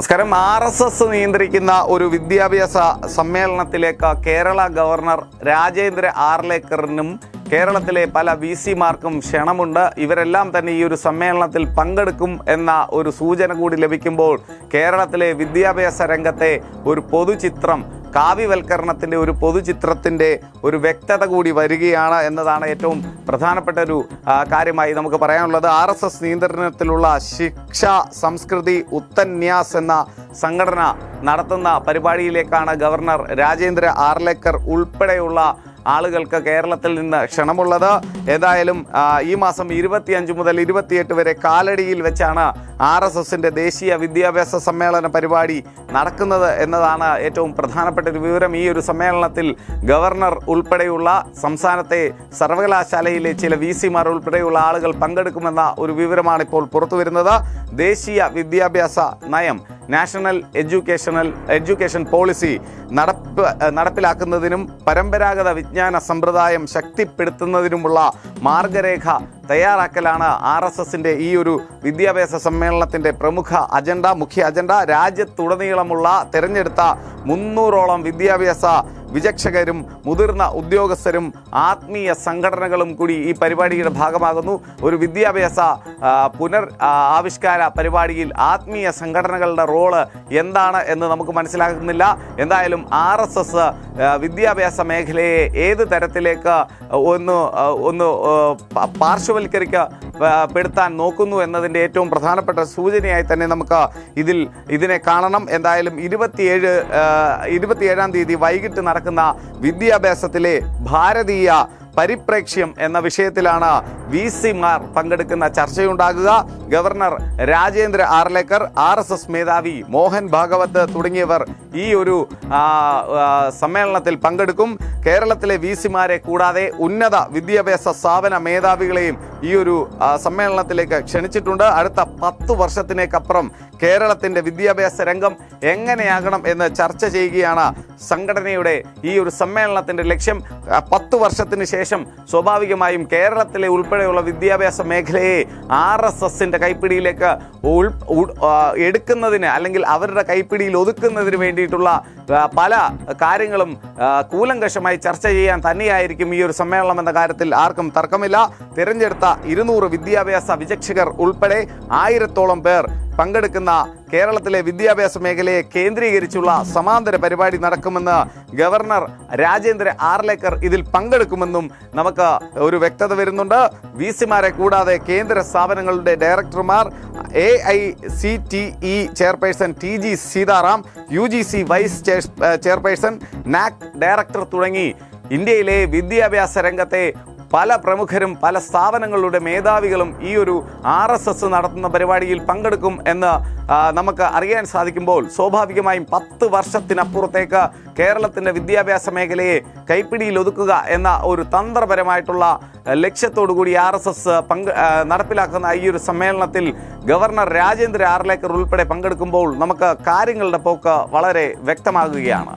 നമസ്കാരം. R S S നിയന്ത്രിക്കുന്ന ഒരു വിദ്യാഭ്യാസ സമ്മേളനത്തിലേക്ക് കേരള ഗവർണർ രാജേന്ദ്ര ആർലേക്കറിനും കേരളത്തിലെ പല വി സിമാർക്കും ക്ഷണമുണ്ട്. ഇവരെല്ലാം തന്നെ ഈ ഒരു സമ്മേളനത്തിൽ പങ്കെടുക്കും എന്ന ഒരു സൂചന കൂടി ലഭിക്കുമ്പോൾ കേരളത്തിലെ വിദ്യാഭ്യാസ രംഗത്തെ ഒരു പൊതുചിത്രം കാവ്യവൽക്കരണത്തിന്റെ ഒരു പൊതുചിത്രത്തിന്റെ ഒരു വ്യക്തത കൂടി വരികയാണ് എന്നതാണ് ഏറ്റവും പ്രധാനപ്പെട്ട ഒരു കാര്യമായി നമുക്ക് പറയാനുള്ളത്. ആർ എസ് എസ് നിയന്ത്രണത്തിലുള്ള ശിക്ഷ സംസ്കൃതി ഉത്തന്യാസ് എന്ന സംഘടന നടത്തുന്ന പരിപാടിയിലേക്കാണ് ഗവർണർ രാജേന്ദ്ര ആർലേക്കർ ഉൾപ്പെടെയുള്ള ആളുകൾക്ക് കേരളത്തിൽ നിന്ന് ക്ഷണമുള്ളത്. ഏതായാലും ഈ മാസം ഇരുപത്തിയഞ്ച് മുതൽ ഇരുപത്തിയെട്ട് വരെ കാലടിയിൽ വെച്ചാണ് ആർ എസ് എസിന്റെ ദേശീയ വിദ്യാഭ്യാസ സമ്മേളന പരിപാടി നടക്കുന്നത് എന്നതാണ് ഏറ്റവും പ്രധാനപ്പെട്ട ഒരു വിവരം. ഈ ഒരു സമ്മേളനത്തിൽ ഗവർണർ ഉൾപ്പെടെയുള്ള സംസ്ഥാനത്തെ സർവകലാശാലയിലെ ചില വി സിമാർ ഉൾപ്പെടെയുള്ള ആളുകൾ പങ്കെടുക്കുമെന്ന ഒരു വിവരമാണ് ഇപ്പോൾ പുറത്തു വരുന്നത് ദേശീയ വിദ്യാഭ്യാസ നയം നാഷണൽ എഡ്യൂക്കേഷണൽ എഡ്യൂക്കേഷൻ പോളിസി നടപ്പ് നടപ്പിലാക്കുന്നതിനും പരമ്പരാഗത വിജ്ഞാന സമ്പ്രദായം ശക്തിപ്പെടുത്തുന്നതിനുമുള്ള മാർഗരേഖ തയ്യാറാക്കലാണ് ആർ എസ് എസിന്റെ ഈ ഒരു വിദ്യാഭ്യാസ സമ്മേളനത്തിന്റെ പ്രമുഖ അജണ്ട മുഖ്യ അജണ്ട. രാജ്യത്തുടനീളമുള്ള തിരഞ്ഞെടുത്ത മുന്നൂറോളം വിദ്യാഭ്യാസ വിചക്ഷകരും മുതിർന്ന ഉദ്യോഗസ്ഥരും ആത്മീയ സംഘടനകളും കൂടി ഈ പരിപാടിയുടെ ഭാഗമാകുന്നു. ഒരു വിദ്യാഭ്യാസ പുനർ ആവിഷ്കാര പരിപാടിയിൽ ആത്മീയ സംഘടനകളുടെ റോൾ എന്താണ് എന്ന് നമുക്ക് മനസ്സിലാകുന്നില്ല. എന്തായാലും ആർ എസ് എസ് വിദ്യാഭ്യാസ മേഖലയെ ഏത് തരത്തിലേക്ക് ഒന്ന് ഒന്ന് ആ, പ- പാർശ്വവൽക്കരിക്ക പെടുത്താൻ നോക്കുന്നു എന്നതിന്റെ ഏറ്റവും പ്രധാനപ്പെട്ട സൂചനയായി തന്നെ നമുക്ക് ഇതിൽ ഇതിനെ കാണണം. എന്തായാലും ഇരുപത്തിയേഴ് ഇരുപത്തിയേഴാം തീയതി വൈകിട്ട് നടക്കുന്ന വിദ്യാഭ്യാസത്തിലെ ഭാരതീയ പരിപ്രേക്ഷ്യം എന്ന വിഷയത്തിലാണ് വി സിമാർ പങ്കെടുക്കുന്ന ചർച്ചയുണ്ടാകുക. Governor Rajendra Arlekar R S S മേധാവി മോഹൻ ഭാഗവത് തുടങ്ങിയവർ ഈ ഒരു സമ്മേളനത്തിൽ പങ്കെടുക്കും. കേരളത്തിലെ വി സിമാരെ കൂടാതെ ഉന്നത വിദ്യാഭ്യാസ സ്ഥാപന മേധാവികളെയും ഈ ഒരു സമ്മേളനത്തിലേക്ക് ക്ഷണിച്ചിട്ടുണ്ട്. അടുത്ത പത്ത് വർഷത്തിനേക്കപ്പുറം കേരളത്തിന്റെ വിദ്യാഭ്യാസ രംഗം എങ്ങനെയാകണം എന്ന് ചർച്ച ചെയ്യുകയാണ് സംഘടനയുടെ ഈ ഒരു സമ്മേളനത്തിന്റെ ലക്ഷ്യം. പത്ത് വർഷത്തിന് ശേഷം സ്വാഭാവികമായും കേരളത്തിലെ ഉൾപ്പെടെയുള്ള വിദ്യാഭ്യാസ മേഖലയെ ആർ എസ് എസിന്റെ കൈപ്പിടിയിലേക്ക് ഉൾ എടുക്കുന്നതിന് അല്ലെങ്കിൽ അവരുടെ കൈപ്പിടിയിൽ ഒതുക്കുന്നതിന് വേണ്ടിയിട്ടുള്ള പല കാര്യങ്ങളും കൂലങ്കഷമായി ചർച്ച ചെയ്യാൻ തന്നെയായിരിക്കും ഈ ഒരു സമ്മേളനം എന്ന കാര്യത്തിൽ ആർക്കും തർക്കമില്ല. തിരഞ്ഞെടുത്ത ഇരുന്നൂറ് വിദ്യാഭ്യാസ വിചക്ഷകർ ഉൾപ്പെടെ ആയിരത്തോളം പേർ പങ്കെടുക്കുന്ന കേരളത്തിലെ വിദ്യാഭ്യാസ മേഖലയെ കേന്ദ്രീകരിച്ചുള്ള സമാന്തര പരിപാടി നടക്കുമെന്ന് ഗവർണർ രാജേന്ദ്ര ആർലേക്കർ ഇതിൽ പങ്കെടുക്കുമെന്നും നമുക്ക് ഒരു വ്യക്തത വരുന്നുണ്ട്. വി സിമാരെ കൂടാതെ കേന്ദ്ര സ്ഥാപനങ്ങളുടെ ഡയറക്ടർമാർ A I C T E chairperson T G Sitaram U G C vice chairperson NAAC director തുടങ്ങി. ഇന്ത്യയിലെ വിദ്യാഭ്യാസ രംഗത്തെ പല പ്രമുഖരും പല സ്ഥാപനങ്ങളുടെ മേധാവികളും ഈ ഒരു ആർ എസ് എസ് നടത്തുന്ന പരിപാടിയിൽ പങ്കെടുക്കും എന്ന് നമുക്ക് അറിയാൻ സാധിക്കുമ്പോൾ സ്വാഭാവികമായും പത്ത് വർഷത്തിനപ്പുറത്തേക്ക് കേരളത്തിന്റെ വിദ്യാഭ്യാസ മേഖലയെ കൈപ്പിടിയിൽ ഒതുക്കുക എന്ന ഒരു തന്ത്രപരമായിട്ടുള്ള ലക്ഷ്യത്തോടു കൂടി ആർ എസ് എസ് പങ്ക് നടപ്പിലാക്കുന്ന ഈ ഒരു സമ്മേളനത്തിൽ ഗവർണർ രാജേന്ദ്ര ആർലേക്കർ ഉൾപ്പെടെ പങ്കെടുക്കുമ്പോൾ നമുക്ക് കാര്യങ്ങളുടെ പോക്ക് വളരെ വ്യക്തമാകുകയാണ്.